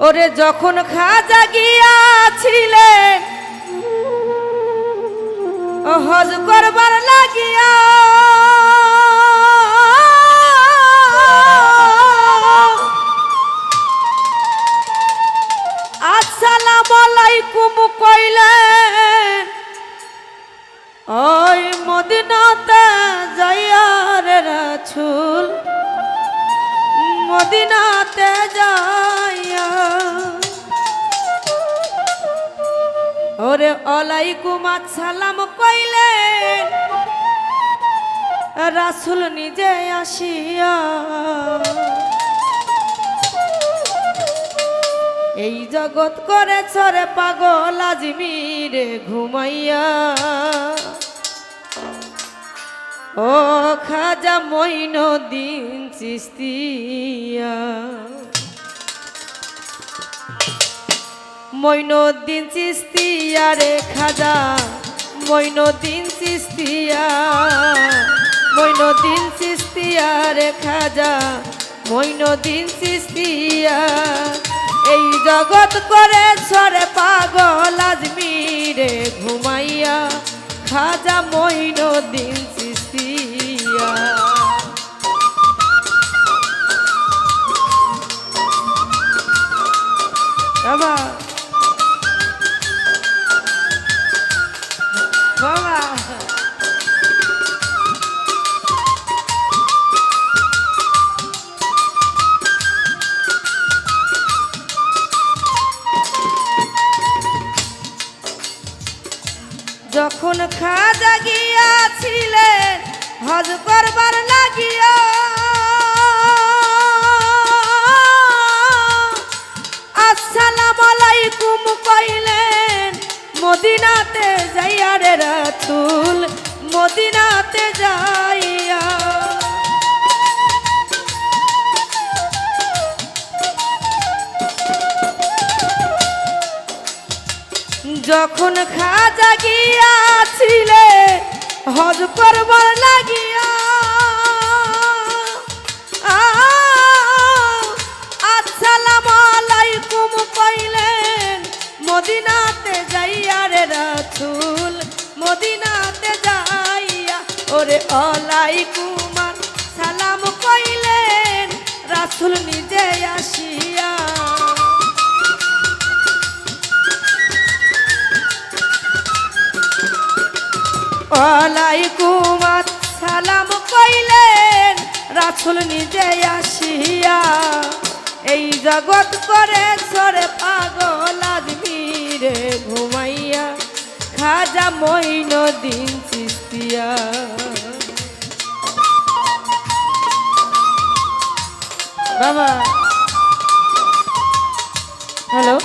ওরে যখন খাজা গিয়াছিলেন হজ করবার লাগিয়া আসসালাম আলাইকুম কইলেন ওই মদিনাতে যাইয়ার রাছুল মদিনাতে যাইয়া। ওরে আলাইকুম আসসালাম কইলেন রাসুল নিজে আসিয়া। এই জগৎ করে ছরে পাগল আজমিরে, ঘুমাইয়া। ও খাজা মইন দিন চিস্তিয়া মইনুদ্দিন চিস্তিয়া রে খাজা মইনুদ্দিন চিস্তিয়া মইনুদ্দিন চিস্তিয়া রে খাজা মইনুদ্দিন চিস্তিয়া, এই জগৎ করে ছড়ে পাগল আজমিরে ঘুমাইয়া। খাজা মইনুদ্দিন চিস্তিয়া। যখন খাজা গিয়াছিলেন যখন খাজা গিয়াছিলে, হজ করবার লাগিয়া আসসালাম আলাইকুম কইলেন, মদিনাতে যাইয়া রে রাসূল, মদিনাতে যাইয়া, ওরে আলাইকুম সালাম কইলেন, রাসূল নিজে আসিয়া ওয়ালাইকুম সালাম কইলেন, রাসুল নিজে আসিয়া, এই জগৎ করে সরে পাগল আদমিরে ঘুমাইয়া, খাজা মইন দিন চিস্তিয়া। বাবা। হ্যালো?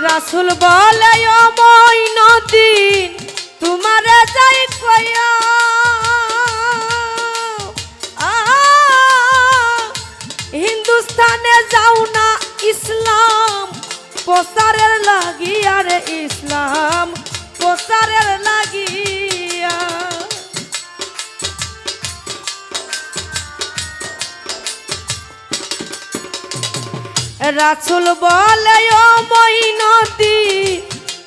রাসুল বলে মইনদিন তোমার যাই হিন্দুস্তানে যাও না ইসলাম প্রসারের লাগিয়া রাসুল বলে, ও মইনতি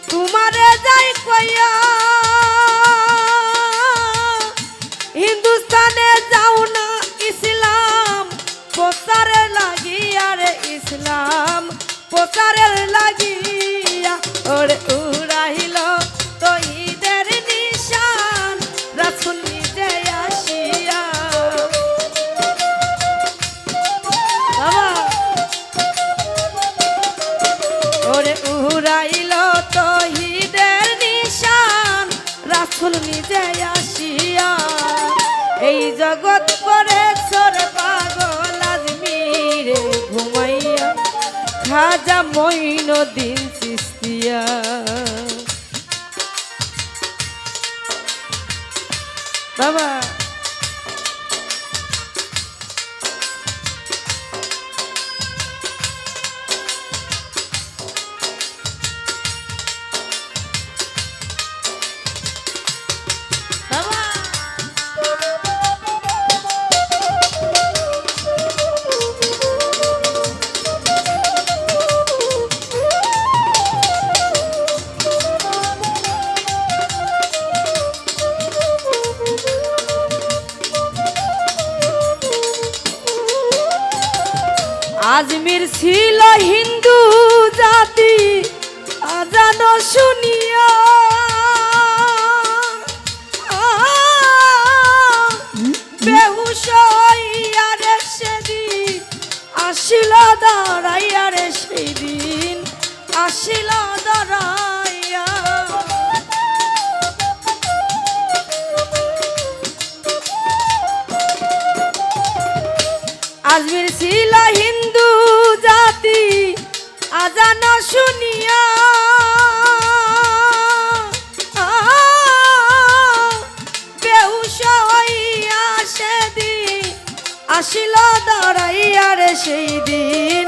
তোমারে যাই কইয়া হিন্দুস্তানে যাও না ইসলাম প্রচারের লাগিয়া রে ইসলাম প্রচারের লাগিয়া, ওরে উড়াইল খাজা মইন দিন চিস্তিয়া বাবা। আজমির ছিল হিন্দু জাতি আজান শুনিয়া। বেহুশ হইয়ারে সেদিন আসিল দাঁড়াইয়ারে সেদিন আসিল দাঁড়াইয়া আজমির ছিল হিন্দু জাতি, আজান শুনিয়া। আসিল দাঁড়াইয়া রে সেই দিন,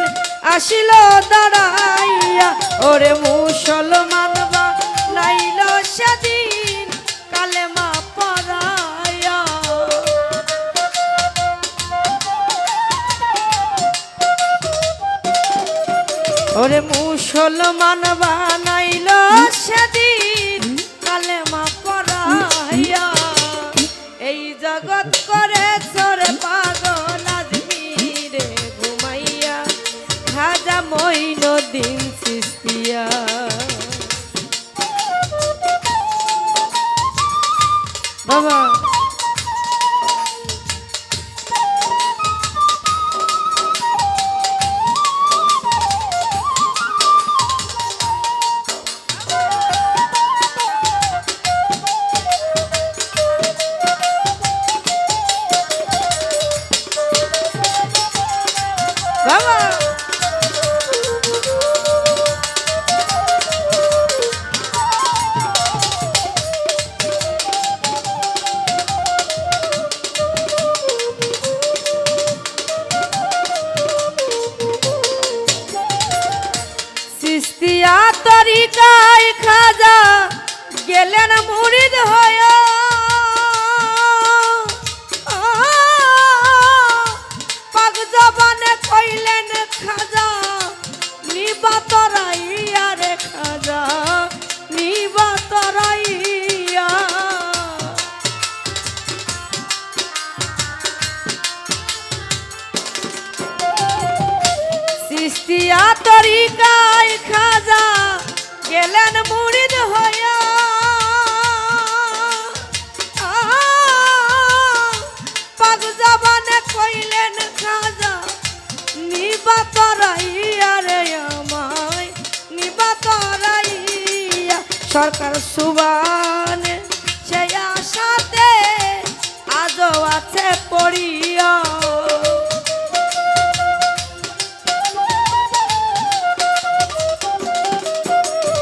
আসিল দাঁড়াইয়া, ওরে মুসলমান জগৎ করে তরিকায় খাজা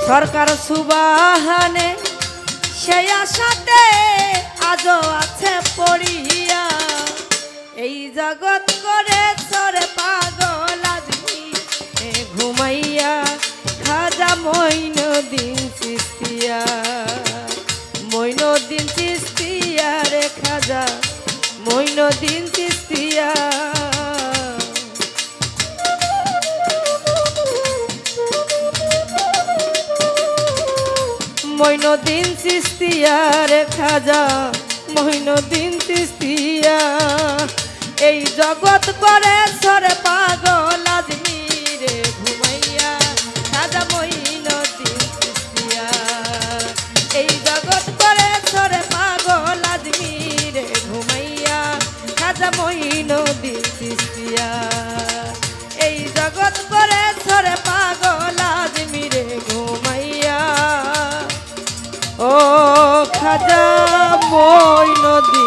সরকার সুবাহানে, সেই আশাতে আজও আছে পড়িয়া। এই জগৎ করে সরে পাগল এ ঘুমাইয়া খাজা মইন দিন চিস্তিয়া। মইন দিন চিস্তিয়া রে খাজা মইন দিন চিস্তিয়া। মইনুদ্দিন চিস্তিয়া রে খাজা মইনুদ্দিন চিস্তিয়া। এই জগৎ করে সরে পাগল আজমিরে ঘুমাইয়া, খাজা মইনুদ্দিন চিস্তিয়া। এই জগৎ করে সরে পাগল আজমিরে ঘুমাইয়া, খাজা মইনুদ্দিন চিস্তিয়া। মইনদিন সৃষ্টিয়া